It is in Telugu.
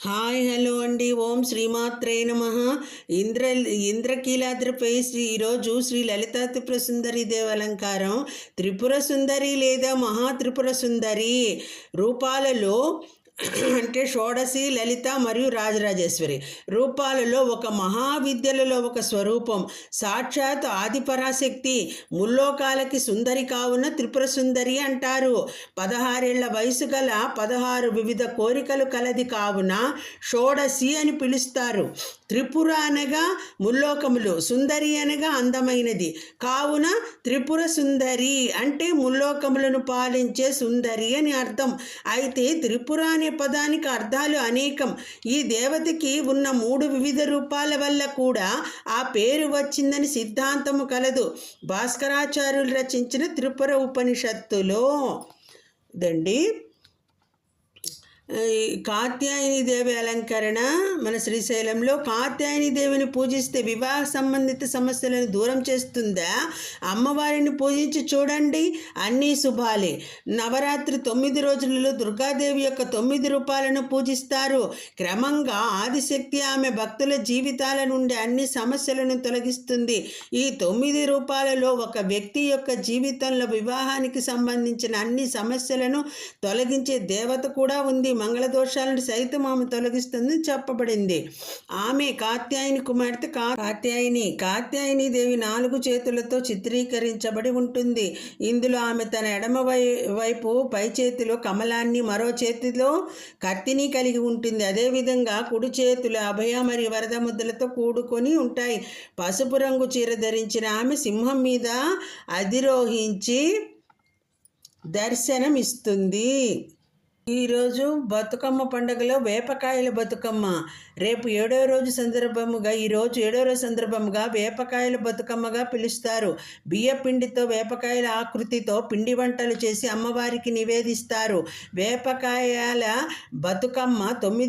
హాయ్ హలో అండి. ఓం శ్రీమాత్రే నమ. ఇంద్ర ఇంద్రకీలాద్రిపై శ్రీ ఈరోజు శ్రీ లలితా త్రిపుర సుందరి దేవాలంకారం. త్రిపుర సుందరి లేదా మహా త్రిపుర సుందరి రూపాలలో అంటే షోడశి లలిత మరియు రాజరాజేశ్వరి. రూపాలలో ఒక మహావిద్యలలో ఒక స్వరూపం. సాక్షాత్ ఆదిపరాశక్తి. ముల్లోకాలకి సుందరి కావున త్రిపుర సుందరి అంటారు. పదహారేళ్ళ వయసు గల పదహారు వివిధ కోరికలు కలది కావున షోడశి అని పిలుస్తారు. త్రిపుర అనగా ముల్లోకములు. సుందరి అనగా అందమైనది. కావున త్రిపుర సుందరి అంటే ముల్లోకములను పాలించే సుందరి అని అర్థం. అయితే త్రిపుర అనే పదానికి అర్థాలు అనేకం. ఈ దేవతకి ఉన్న మూడు వివిధ రూపాల వల్ల కూడా ఆ పేరు వచ్చిందని సిద్ధాంతము కలదు. భాస్కరాచార్యులు రచించిన త్రిపుర ఉపనిషత్తులో. దండి కాత్యాయని దేవి అలంకరణ మన శ్రీశైలంలో కాత్యాయని దేవిని పూజిస్తే వివాహ సంబంధిత సమస్యలను దూరం చేస్తుందా? అమ్మవారిని పూజించి చూడండి. అన్నీ శుభాలే. నవరాత్రి తొమ్మిది రోజులలో దుర్గాదేవి యొక్క తొమ్మిది రూపాలను పూజిస్తారు. క్రమంగా ఆదిశక్తి ఆమె భక్తుల జీవితాల నుండి అన్ని సమస్యలను తొలగిస్తుంది. ఈ తొమ్మిది రూపాలలో ఒక వ్యక్తి యొక్క జీవితంలో వివాహానికి సంబంధించిన అన్ని సమస్యలను తొలగించే దేవత కూడా ఉంది. మంగళ దోషాలను సైతం ఆమె తొలగిస్తుంది చెప్పబడింది. ఆమె కాత్యాయని కుమార్తె కా కాత్యాయని కాత్యాయని దేవి నాలుగు చేతులతో చిత్రీకరించబడి ఉంటుంది. ఇందులో ఆమె తన ఎడమ వై వైపు పై చేతిలో కమలాన్ని మరో చేతిలో కత్తిని కలిగి ఉంటుంది. అదేవిధంగా కుడి చేతులు అభయ మరియు వరద ముద్దలతో కూడుకొని ఉంటాయి. పసుపు రంగు చీర ధరించిన ఆమె సింహం మీద అధిరోహించి దర్శనం ఇస్తుంది ఈరోజు బతుకమ్మ పండుగలో వేపకాయల బతుకమ్మ. రేపు ఏడో రోజు సందర్భముగా ఈరోజు ఏడో రోజు సందర్భముగా వేపకాయల బతుకమ్మగా పిలుస్తారు. బియ్య పిండితో వేపకాయల ఆకృతితో పిండి వంటలు చేసి అమ్మవారికి నివేదిస్తారు. వేపకాయల బతుకమ్మ తొమ్మిది